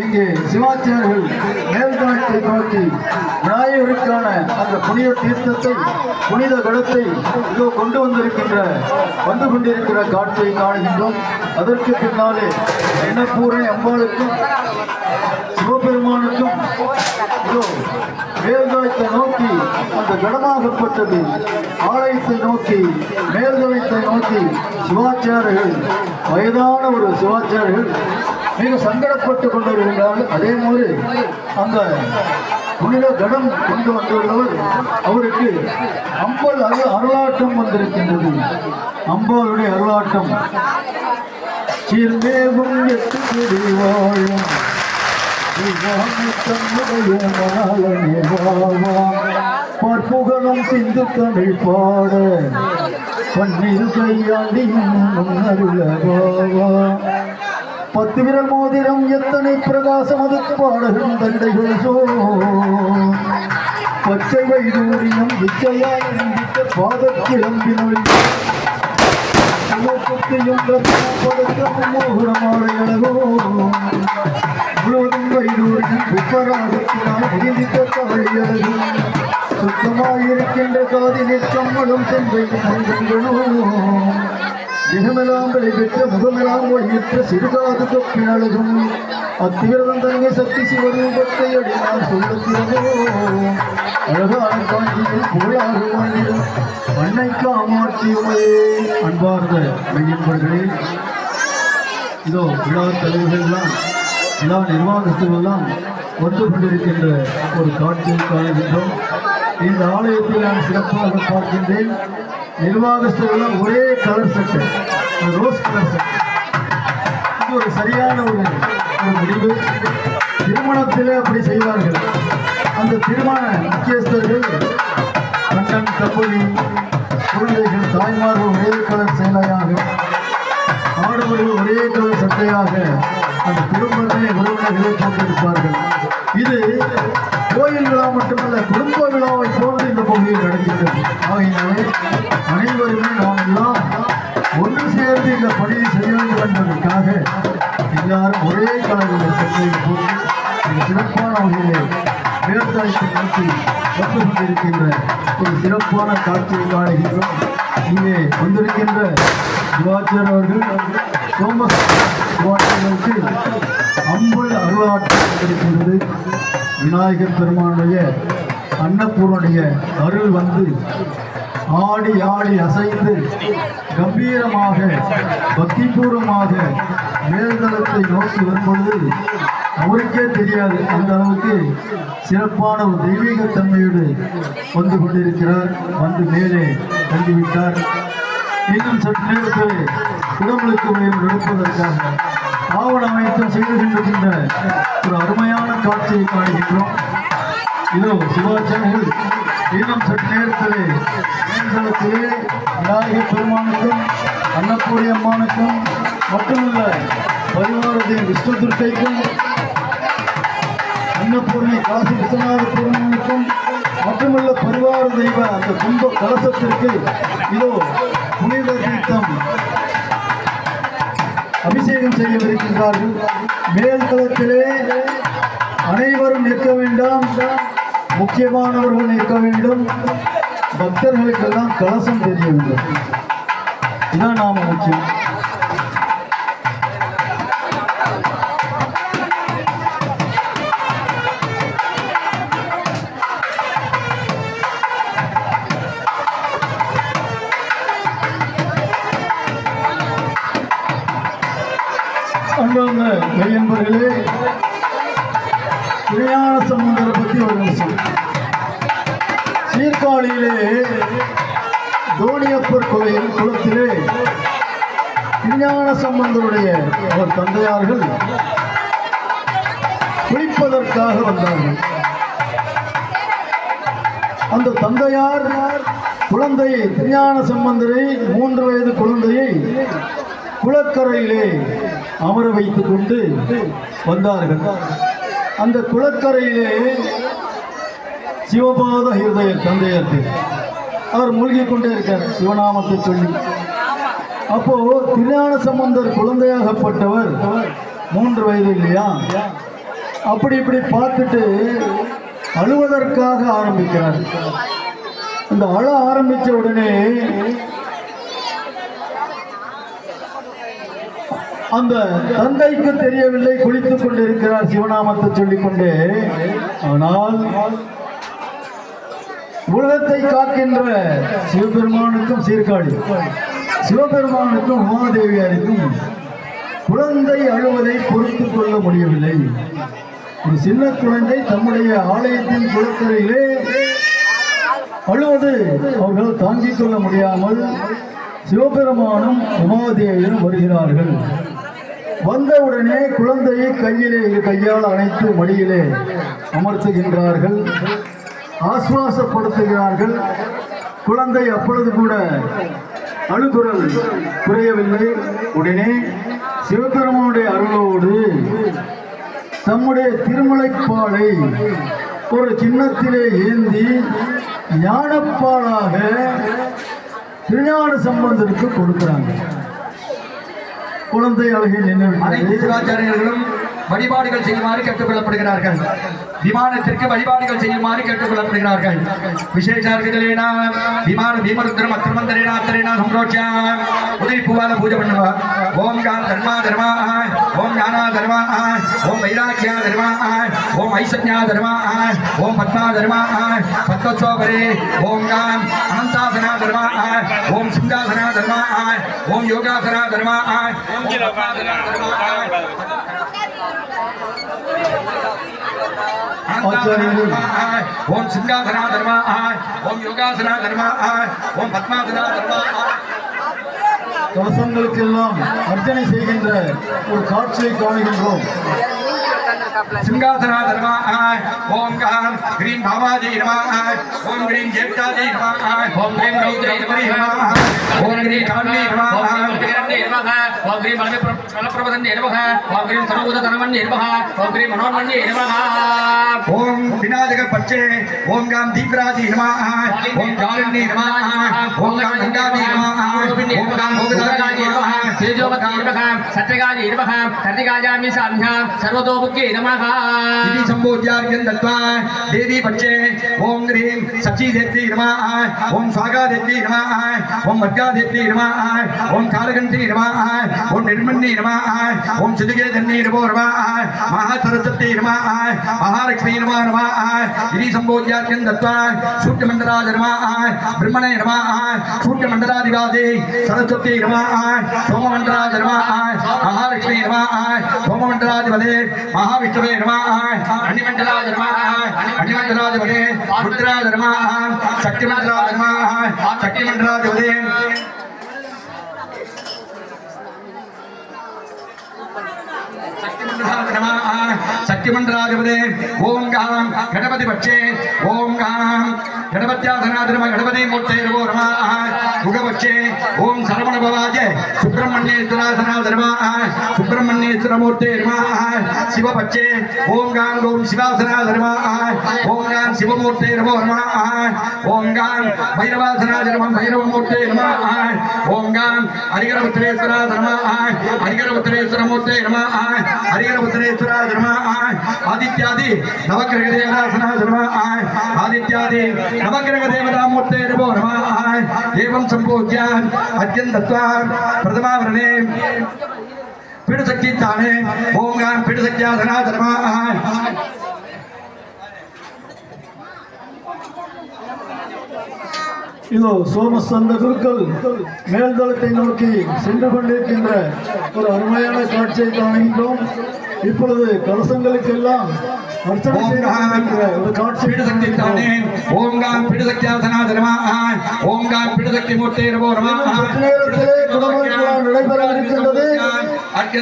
இங்கே சிவாச்சாரியர்கள் மேல்நாட்டை நோக்கி விநாயகருக்கான அந்த புனித தீர்த்தத்தை புனித கடத்தை இதோ கொண்டு வந்திருக்கின்ற வந்து கொண்டிருக்கிற காட்சியை காணுகின்றோம். அதற்கு பின்னாலே எண்ணப்பூரணி அம்பாளுக்கும் சிவபெருமானுக்கும் இதோ மேல்தளத்தை நோக்கி அந்த கடமாகப்பட்டது ஆலயத்தை நோக்கி மேல்தளத்தை நோக்கி சிவாச்சாரியர்கள் வயதான ஒரு சிவாச்சாரியர்கள் மிக சங்கடப்பட்டு கொண்டிருக்கிறார்கள் அதே மாதிரி அந்த புனித கடம் கொண்டு வந்துள்ளவர் அவருக்கு அம்பல் அரு அருளாட்டம் வந்திருக்கின்றது. அம்பாளுடைய அருளாட்டம். சீர்மேவும் எட்டு வாழும். பார்ப்புகழும் சிந்து தமிழ் பாட. பன்னிரு கையாண்டியும் அருளவாவா பத்து விரல் மோதிரம் எத்தனை பிரகாசம் அது பாடகும் தண்டைகள் சோ பச்சை வைடூரியம் விச்சையால் நம்பித்த சுத்தமாயிருக்கின்ற காதிலே கம்மலும் சென்றை மனிதங்களோ தினமெல்லாம் பெற்ற முகமெல்லாம் ஒளியற்ற சிறுகாது தொப்பினழகும் அத்திவிரதம் தங்கை சக்தி சிவரூபத்தை அடினால் சொல்லுகிறதோ அழகான காஞ்சியில் புகழாக வாழ்ந்திடும் அன்னை காமாட்சியுமே அன்பார்ந்த மையன்பர்களே இதோ விழா தலைவர்கள்லாம் விழா நிர்வாகத்திலெல்லாம் வந்து கொண்டிருக்கின்ற ஒரு காட்சியை காணுகின்றோம். இந்த ஆலயத்தில் நான் சிறப்பாக பார்க்கின்றேன். நிர்வாகஸ்தர்கள் ஒரே கலர் சட்டை ரோஸ் கலர் சட்டை இது ஒரு சரியான ஒரு முடிவு. திருமணத்தில் அப்படி செய்வார்கள். அந்த திருமண முக்கியஸ்தர்கள் கண்டன் கப்பலி குழந்தைகள் தாய்மார்கள் ஒரே கலர் சேலையாக ஆடவர்கள் ஒரே கலர் சட்டையாக அந்த திருமணத்தை உறவினர்களை போட்டிருப்பார்கள். இது கோயில் விழா மட்டுமல்ல குடும்ப விழாவை போன்று இந்த பகுதியில் நடக்கின்றது ஆகையினாலே அனைவருமே நாம் எல்லாம் ஒன்று சேர்ந்து இந்த பணியை செய்ய வேண்டும் என்பதற்காக எல்லாரும் ஒரே கலரில் சட்டையை போட்டு சிறப்பான வகையிலே உயர்த்தளித்து நடத்தி வந்து கொண்டிருக்கின்ற ஒரு சிறப்பான காட்சியை காணுகின்றோம். இங்கே வந்திருக்கின்ற சிவாச்சார் அவர்கள் சோமஸ் அம்பல் அருளாட்டம் கிடைக்கின்றது விநாயகர் பெருமானுடைய அன்னபூரனுடைய அருள் வந்து ஆடி ஆடி அசைந்து கம்பீரமாக பக்திபூர்வமாக மேல்தளத்தை நோக்கி வரும்பொழுது அவருக்கே தெரியாது அந்த அளவுக்கு சிறப்பான ஒரு தெய்வீக தன்மையோடு வந்து கொண்டிருக்கிறார். வந்து மேலே தங்கிவிட்டார். இன்னும் சற்று நேரத்தில் உடம்புக்கு உயரம் எடுப்பதற்காக ஆவண அமைத்தம் செய்து கொண்டிருக்கின்ற ஒரு அருமையான காட்சியை காணுகின்றோம். இதோ சிவாச்சாரியர்கள் இன்னும் சற்று நேரத்திலே மேல்தளத்திலே விநாயக பெருமானுக்கும் அன்னப்பூரி அம்மானுக்கும் மட்டுமல்ல பரிவாரத்தின் விஷ்ணு துர்க்கைக்கும் அன்னபூர்ணி காசி விஸ்வநாத பெருமானுக்கும் மட்டுமல்ல பரிவார தெய்வ அந்த கும்ப கலசத்திற்கு இதோ புனித தீர்த்தம் அபிஷேகம் செய்யவிருக்கின்றார்கள். மேல் தளத்திலே அனைவரும் நிற்க வேண்டாம். முக்கியமானவர்கள் நிற்க வேண்டும். பக்தர்களுக்கெல்லாம் கலசம் தெரிய வேண்டும். இதுதான் நாம முக்கியம். அவர்களே திருஞான சம்பந்தரை பற்றி ஒரு நிமிஷம். சீர்காழியிலே தோணியப்பர் கோயில் குளத்திலே திருஞான சம்பந்தருடைய அவர் தந்தையார்கள் குளிப்பதற்காக வந்தார்கள். அந்த தந்தையார் குழந்தையை திருஞான சம்பந்தரை மூன்று வயது குழந்தையை குளக்கரையிலே அமர வைத்துக் கொண்டு வந்தார்கள். அந்த குளக்கரையிலே சிவபாத ஹிருதய தந்தையர் அவர் மூழ்கிக் கொண்டே இருக்கார் சிவநாமத்தை சொல்லி. அப்போ திருஞான சம்பந்தர் குழந்தையாகப்பட்டவர் மூன்று வயது இல்லையா? அப்படி இப்படி பார்த்துட்டு அழுவதற்காக ஆரம்பிக்கிறார். அந்த அழ ஆரம்பித்த உடனே அந்த தந்தைக்கு தெரியவில்லை குளித்துக் கொண்டிருக்கிறார் சிவநாமத்தை சொல்லிக்கொண்டு. ஆனால் உலகத்தை காக்கின்ற சிவபெருமானுக்கும் சீர்காழி சிவபெருமானுக்கும் உமாதேவியாருக்கும் குழந்தை அழுவதை பொறுத்துக் கொள்ள முடியவில்லை. ஒரு சின்ன குழந்தை தம்முடைய ஆலயத்தின் குளக்கரையிலே அழுவது அவர்கள் தாங்கிக் கொள்ள முடியாமல் சிவபெருமானும் உமாதேவியும் வருகிறார்கள். வந்தவுடனே குழந்தையை கையிலே கையால் அணைத்து மடியிலே அமர்த்துகின்றார்கள். ஆசுவாசப்படுத்துகிறார்கள். குழந்தை அப்பொழுது கூட அழுகுரல் குறையவில்லை. உடனே சிவபெருமானுடைய அருளோடு தம்முடைய திருமலைப்பாலை ஒரு சின்னத்திலே ஏந்தி ஞானப்பாலாக திருஞான சம்பந்தருக்கு கொடுக்கிறாங்க. குழந்தை அழகை அனைத்து சிவாச்சாரியர்களும் வழிபாடுகள் செய்யுமாறு கேட்டுக்கொள்ளப்படுகிறார்கள். விமானத்திற்கு வழிபாடுகள் செய்யுமாறு கேட்டுக்கொள்ளப்படுகிறார்கள். விசேஷார்கிதலேனா விமான பீமருத்திரம் அத்திரமந்தரேனா அத்தரேனா சம்ரோட்சியா உதவி பூவால பூஜை பண்ணுவா. ஓம் காம் தர்மா தர்மா. ஓம் ஞானா தர்மா ஓம் வைராக்கியா தர்மா ஓம் ஐசன்யா தர்மா ஓம் பத்மா தர்மா பத்மசோபரே ஓம் காம் அனந்தாசனா தர்மா ஓம் சிங்காசனா தர்மா ஓம் யோகாசனா தர்மா ஓம் பத்மாசனா தர்மா கவசங்களுக்கெல்லாம் அர்ச்சனை செய்கின்ற ஒரு காட்சியை காணுகின்றோம். சிங்காசனா தர்மா ஓம் காம் கிரீம் பாபாஜி நம ஓம் கிரீம் ஜேஷ்டாஜி நம ஓம் கிரீம் ரௌத்ரி நம ஓம் கிரீம் காமி நம ओम ओम ओम ओम ओम ओम ओम ओम ओम ओम ओम ह्रीं मनोन्मन्ये ओम ॐ विनाजकपच्चे ॐ गां दीप्रादि नमः ओम जालिन्ये नमः ॐ गां दण्डादि नमः ओम गां भोगदादि नमः ओम नमः सत्यगादि नमः सत्यगाजामि सान्ध्या सर्वतोमुख्ये नमः इति सम्बोध्यार्घ्यं दत्त्वा देवी पच्चे ॐ ह्रीं सचीदेवी नमः ॐ स्वागादेवी नमः ॐ मद्गादेवी नमः ॐ कालगन्त्री சரஸ்வதி நம ஓம் நிர்மண்ணி நம ஓம் சிதுகே தண்ணி நமோ நம மகா சரஸ்வதி நம மகாலட்சுமி நம நம இனி சம்போஜ்யாத்தியம் தத்வா சூரிய மண்டலாஜ நம பிரம்மணே நம சூரிய மண்டலாதிவாதி சரஸ்வதி நம சோம மண்டலாஜ நம மகாலட்சுமி நம சோம மண்டலாதிபதே மகாவிஷ்ணுவே நம அணிமண்டலாஜ நம அணிமண்டலாதிபதே ருத்ராஜ நம 看到了什么啊 சக்திமண்டலாதிபதே ஓம் காம் கணபதி பட்சே. ஓம் காம் கணபத்யாசனாதிரம கணபதி மூர்த்தேரவோ ரமா. முகபட்சே. ஓம் சரவணபவாஜ சுப்பிரமணியேஸ்வராசனாதிரமா சுப்பிரமணியேஸ்வரமூர்த்தேரமா சிவபட்சே. ஓம் காம் ஓம் சிவாசனாதிரமா. ஓம் காம் சிவமூர்த்தேரவோ ரமா. ஓம் காம் பைரவாசனாதிரமம் பைரவமூர்த்தேரமா. ஓம் காம் ஹரிகரபுத்திரேஸ்வராதிரமா ஹரிகரபுத்திரேஸ்வரமூர்த்தேரமா ஹரிகரபுத்திரேஸ்வராதிரமா ಆದಿತ್ಯಾದಿ ನವಗ್ರಹ ದೇವದಾಸನ ನಮ ಆಯ್ ಆದಿತ್ಯಾದಿ ನವಗ್ರಹ ದೇವತಾಮೂರ್ತೆ ನಮೋ ನಮ ಆಯ್ ಏವಂ ಸಂಪೂಜ್ಯ ಅತ್ಯಂತತ್ವ ಪ್ರಥಮಾವರಣೆ ಪೀಠಸಕ್ತಿ ತಾನೇ ಓಂಗಾಂ ಪೀಠಸಕ್ತಿಯಾಸನ ನಮ ಆಯ್ ಇದು ಸೋಮಸ್ಕಂದ ಗುರುಕಲ್ மேல்தளத்தை நோக்கி சென்று கொண்டிருக்கின்ற ஒரு அருமையான காட்சியை காண்கின்றோம் இப்பொழுது கலசங்களுக்கு எல்லாம் ஓங்காம் பிடுசக்தியாசனாதனமான் ஓங்காம் பிடுசக்தி மூர்த்திரவோ நடைபெற இருக்கின்றது.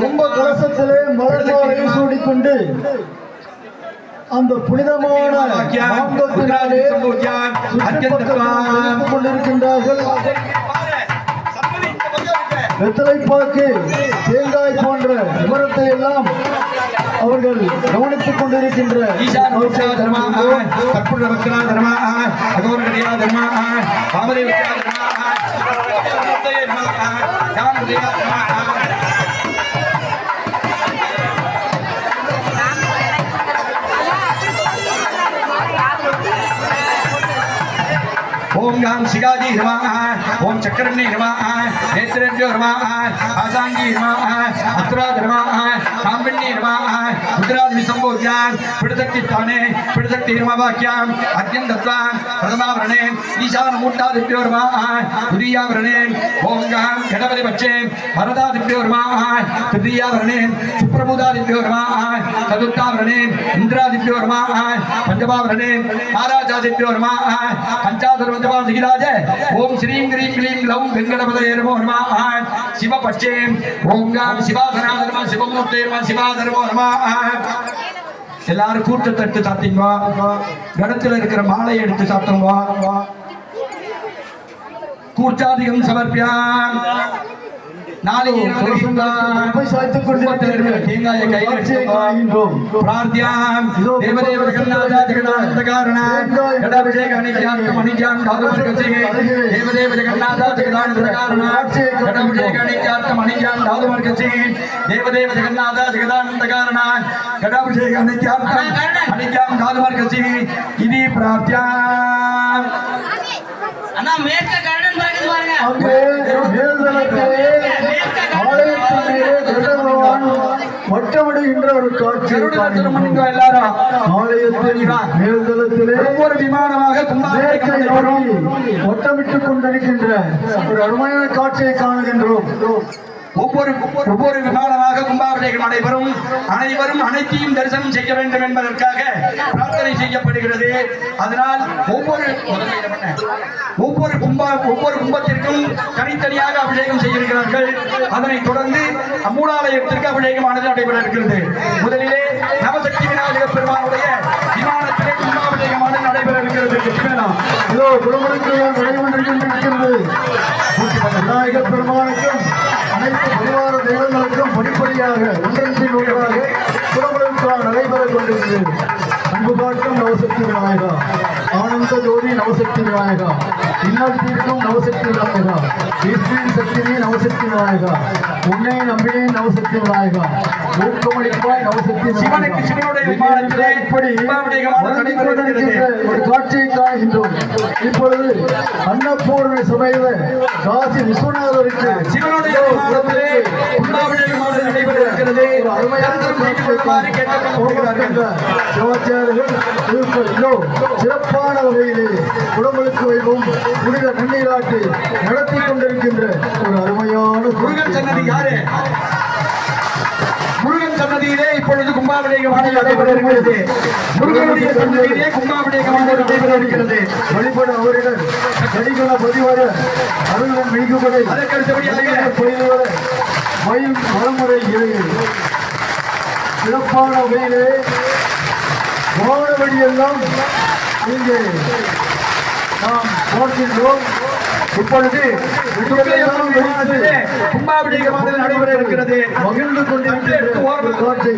கும்ப கலசத்திலே மலர்களை சூடிக்கொண்டு அந்த புனிதமான கொண்டிருக்கின்றார்கள். வெத்தலைப்பாக்கு தேங்காய் போன்ற விவரத்தை எல்லாம் அவர்கள் கவனித்துக் கொண்டிருக்கின்ற தர்மா ஓம் காம் சிகாஜி நமः ஓம் சக்கரண்ணி நமः நேத்திரேபியோ நமः ஆசாங்கி நமः அத்ராத் நமः சாம்பிண்ணி நமः ருத்ராதி சம்போத்யான் பிடசக்தித்தானே பிடசக்தி நமவாக்கியாம் அத்யந்தத்வா பிரதமாவரணே ஈசான மூட்டாதிபியோ நமः துரியாவரணே ஓம் காம் கடவதி பட்சே வரதாதிபியோ நமः திருதியாவரணே சுப்ரபுதாதிபியோ நமः சதுர்த்தாவரணே இந்திராதிபியோ நமः பஞ்சமாவரணே மகாராஜாதிபியோ நமः பஞ்சாதர்வஜமா சிகிராஜ ஓம் ஸ்ரீம் சிவ பச்சேம் லௌம் வெங்கடபதயே சிவமூர்த்தேமா நமः. சிவபட்சே ஓம் காம் எல்லாரும் கூட்டு தட்டு சாத்திங்க. கணத்துல இருக்கிற மாலையை எடுத்து சாத்தங்க. கூர்ச்சாதிகம் சமர்ப்பியான் நாளைக்கு. தேங்காயை கையில் காட்சியை எடுத்துக்கோ. காண்கின்றோம். பிரார்த்தியாம். தேவதேவ ஜெகநாத ஜெகநாத காரண ஜடாபிஷேக அணிஜாந்தம் அணிஜாம் தாதுமர்கசி தேவதேவ ஜெகநாத ஜெகநாத காரண ஜடாபிஷேக அணிஜாந்தம் அணிஜாம் தாதுமர்கசி தேவதேவ ஜெகநாத ஜெகதானந்த காரண ஜடாபிஷேக அணிஜாந்தம் அணிஜாம் தாதுமர்கசி இது பிரார்த்தியாம். அண்ணா மேற்க கார்டன் பாக்குது பாருங்க அங்கே மேல்தளத்திலே ஆலயத்தின் மேலே கருடபகவான் வட்டமிடுகின்ற ஒரு காட்சி எல்லாரும் ஆலயத்தின் மேல்தளத்திலே ஒவ்வொரு விமானமாக வட்டமிட்டுக் கொண்டிருக்கின்ற ஒரு அருமையான காட்சியை காணுகின்றோம். ஒவ்வொரு ஒவ்வொரு விமானமாக கும்பாபிஷேகம் நடைபெறும். அனைவரும் அனைத்தையும் தரிசனம் செய்ய வேண்டும் என்பதற்காக பிரார்த்தனை செய்யப்படுகிறது. அதனால் ஒவ்வொரு ஒவ்வொரு கும்பா ஒவ்வொரு கும்பத்திற்கும் தனித்தனியாக அபிஷேகம் செய்திருக்கிறார்கள். அதனைத் தொடர்ந்து மூலாலயத்திற்கு அபிஷேகமானது நடைபெற இருக்கிறது. முதலில் நவசக்தி விநாயகா. இன்னல் தீர்க்கும் நவசக்தி விநாயகா. ஈஸ்வரின் சக்தினே நவசக்தி விநாயகா. உன்னை நம்பினேன் நவசக்தி விநாயகா. ஊக்கமளிப்பாய் நவசக்தி சிவனுக்கு சிவனுடைய விமானத்திலே இப்படி ஒரு காட்சியை காண்கின்றோம். இப்பொழுது அன்னபூர்ண சபையில காசி விஸ்வநாதருக்கு சிவனுடைய விமானத்திலே இருக்கிறது. சிறப்பான வகையிலே குடமுழுக்கு வைபவம் புனித நன்னீராட்டு நடத்தி கொண்டிருக்கின்ற ஒரு அருமையான முருகன் சன்னதி யாரு? முருகன் சன்னதியிலே இப்பொழுது கும்பாபிஷேகமானது நடைபெற இருக்கிறது முருகனுடைய சன்னதியிலே கும்பாபிஷேகமானது நடைபெற இருக்கிறது வழிபட அவரிடம் கடிகள பதிவர அருளன் மிகுபடை அதற்கு அடுத்தபடியாக மலமுறை இறையில் சிறப்பான வகையிலே வானவெடியெல்லாம் இங்கே நாம் பார்க்கின்றோம் இப்பொழுது கும்பாபிஷேகமானது நடைபெற இருக்கிறது. மகிழ்ந்து காட்சி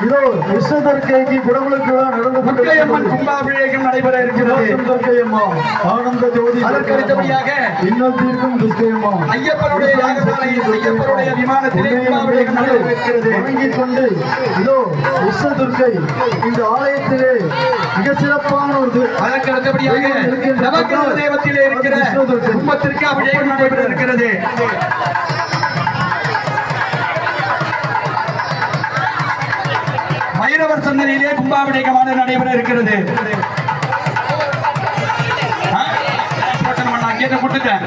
இதோ விஸ்வதற்கைக்கு குடமுழுக்கு நடந்து துர்க்கையம்மன் கொண்டிருக்கிறது கும்பாபிஷேகம் நடைபெற இருக்கிறது. துர்க்கையம்மா ஆனந்த ஜோதி அதற்கு அடுத்தபடியாக இன்னல் தீர்க்கும் துர்க்கையம்மா ஐயப்பனுடைய யாகசாலையில் ஐயப்பனுடைய விமானத்திலே கும்பாபிஷேகம் நடைபெற இருக்கிறது வணங்கிக் கொண்டு இதோ விஸ்வதுர்க்கை இந்த ஆலயத்திலே மிக சிறப்பான ஒரு து- அதற்கு அடுத்தபடியாக நவக்கிரக தேவத்திலே இருக்கிற கும்பத்திற்கு அபிஷேகம் நடைபெற இருக்கிறது. பைரவர் சந்ததியிலே நடைபெற இருக்கிறது ஆ? கேட்ட கொடுத்துட்டேன்